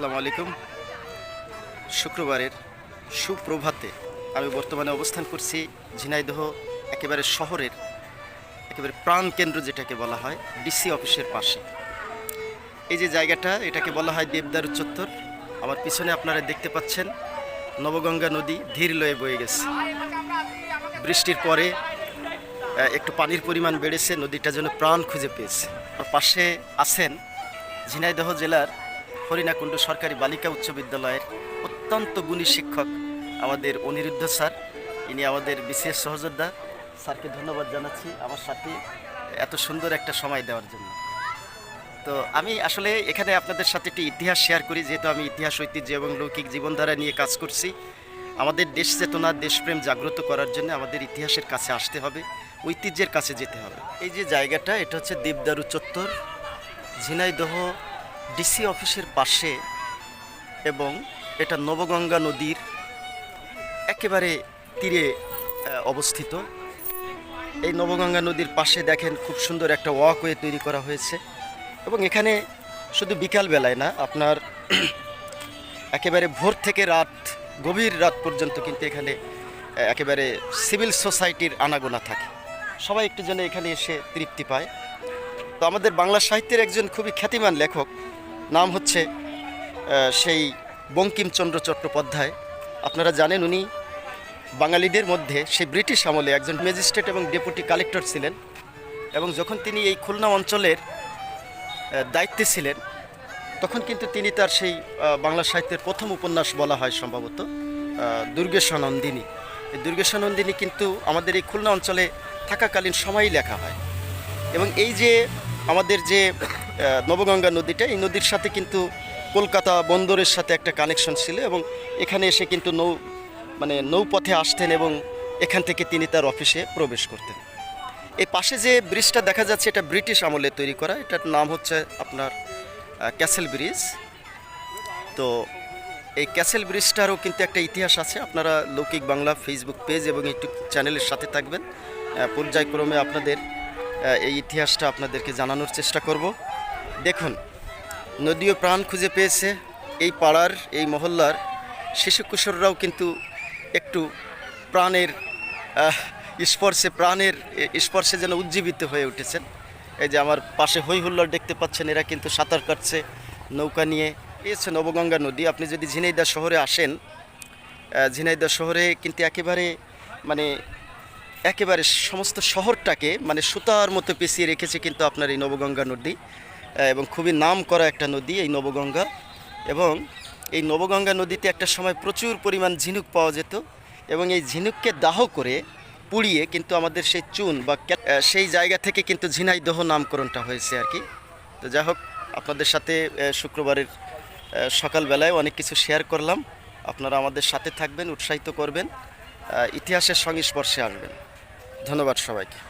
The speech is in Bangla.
আসসালামু আলাইকুম। শুক্রবারের সুপ্রভাতে আমি বর্তমানে অবস্থান করছি ঝিনাইদহ, একেবারে শহরের, একেবারে প্রাণকেন্দ্র যেটাকে বলা হয়, ডিসি অফিসের পাশে। এই যে জায়গাটা, এটাকে বলা হয় দেবদারু চত্বর। আমার পিছনে আপনারা দেখতে পাচ্ছেন, নবগঙ্গা নদী ধীর লয়ে বয়ে গেছে। বৃষ্টির পরে একটু পানির পরিমাণ বেড়েছে, নদীটা যেন প্রাণ খুঁজে পেয়েছে। আর পাশে আছেন ঝিনাইদহ জেলার হরিণাকুণ্ড সরকারি বালিকা উচ্চ বিদ্যালয়ের অত্যন্ত গুণী শিক্ষক আমাদের অনিরুদ্ধ স্যার। ইনি আমাদের বিশেষ সহযোদ্ধা। স্যারকে ধন্যবাদ জানাচ্ছি আমার সাথে এত সুন্দর একটা সময় দেওয়ার জন্য। তো আমি আসলে এখানে আপনাদের সাথে একটি ইতিহাস শেয়ার করি, যেহেতু আমি ইতিহাস, ঐতিহ্য এবং লৌকিক জীবনধারা নিয়ে কাজ করছি। আমাদের দেশ চেতনা, দেশপ্রেম জাগ্রত করার জন্য আমাদের ইতিহাসের কাছে আসতে হবে, ঐতিহ্যের কাছে যেতে হবে। এই যে জায়গাটা, এটা হচ্ছে দেবদারু চত্বর, ঝিনাইদহ ডিসি অফিসের পাশে এবং এটা নবগঙ্গা নদীর একেবারে তীরে অবস্থিত। এই নবগঙ্গা নদীর পাশে দেখেন খুব সুন্দর একটা ওয়াকওয়ে তৈরি করা হয়েছে এবং এখানে শুধু বিকাল বেলায় না, আপনার একেবারে ভোর থেকে রাত, গভীর রাত পর্যন্ত কিন্তু এখানে একেবারে সিভিল সোসাইটির আনাগোনা থাকে। সবাই একটু যেন এখানে এসে তৃপ্তি পায়। তো আমাদের বাংলা সাহিত্যের একজন খুবই খ্যাতিমান লেখক নাম হচ্ছে সেই বঙ্কিমচন্দ্র চট্টোপাধ্যায়। আপনারা জানেন উনি বাঙালিদের মধ্যে সেই ব্রিটিশ আমলে একজন ম্যাজিস্ট্রেট এবং ডেপুটি কালেক্টর ছিলেন এবং যখন তিনি এই খুলনা অঞ্চলের দায়িত্বে ছিলেন, তখন কিন্তু তিনি তার সেই বাংলা সাহিত্যের প্রথম উপন্যাস বলা হয় সম্ভবত দুর্গেশানন্দিনী এই দুর্গেশানন্দিনী কিন্তু আমাদের এই খুলনা অঞ্চলে থাকাকালীন সময়ই লেখা হয়। এবং এই যে আমাদের যে নবগঙ্গা নদীটা, এই নদীর সাথে কিন্তু কলকাতা বন্দরের সাথে একটা কানেকশন ছিল এবং এখানে এসে কিন্তু নৌ মানে নৌপথে আসতেন এবং এখান থেকে তিনি তার অফিসে প্রবেশ করতেন। এই পাশে যে ব্রিজটা দেখা যাচ্ছে, এটা ব্রিটিশ আমলে তৈরি করা। এটার নাম হচ্ছে আপনার ক্যাসেল ব্রিজ তো এই ক্যাসেল ব্রিজটারও কিন্তু একটা ইতিহাস আছে। আপনারা লৌকিক বাংলা ফেসবুক পেজ এবং ইউটিউব চ্যানেলের সাথে থাকবেন। পর্যায়ক্রমে আপনাদের এই ইতিহাসটা আপনাদেরকে জানানোর চেষ্টা করব। দেখুন, নদীও প্রাণ খুঁজে পেয়েছে। এই পাড়ার, এই মহল্লার শিশু কিশোররাও কিন্তু একটু প্রাণের স্পর্শে প্রাণের স্পর্শে যেন উজ্জীবিত হয়ে উঠেছেন। এই যে আমার পাশে হই হুল্লোড় দেখতে পাচ্ছেন, এরা কিন্তু সাঁতার কাটছে, নৌকা নিয়ে। এই হচ্ছে নবগঙ্গা নদী। আপনি যদি ঝিনাইদা শহরে আসেন ঝিনাইদা শহরে কিন্তু একেবারে মানে একেবারে সমস্ত শহরটাকে মানে সুতার মতো পেঁচিয়ে রেখেছে কিন্তু আপনার এই নবগঙ্গা নদী। এবং খুবই নাম করা একটা নদী এই নবগঙ্গা। এবং এই নবগঙ্গা নদীতে একটা সময় প্রচুর পরিমাণ ঝিনুক পাওয়া যেত এবং এই ঝিনুককে দাহ করে পুড়িয়ে কিন্তু আমাদের সেই চুন বা সেই জায়গা থেকে কিন্তু ঝিনাইদহ নামকরণটা হয়েছে আর কি। তো যাই হোক, আপনাদের সাথে শুক্রবারের সকালবেলায় অনেক কিছু শেয়ার করলাম। আপনারা আমাদের সাথে থাকবেন, উৎসাহিত করবেন। ইতিহাসের সংস্পর্শে আসবেন। ধন্যবাদ সবাইকে।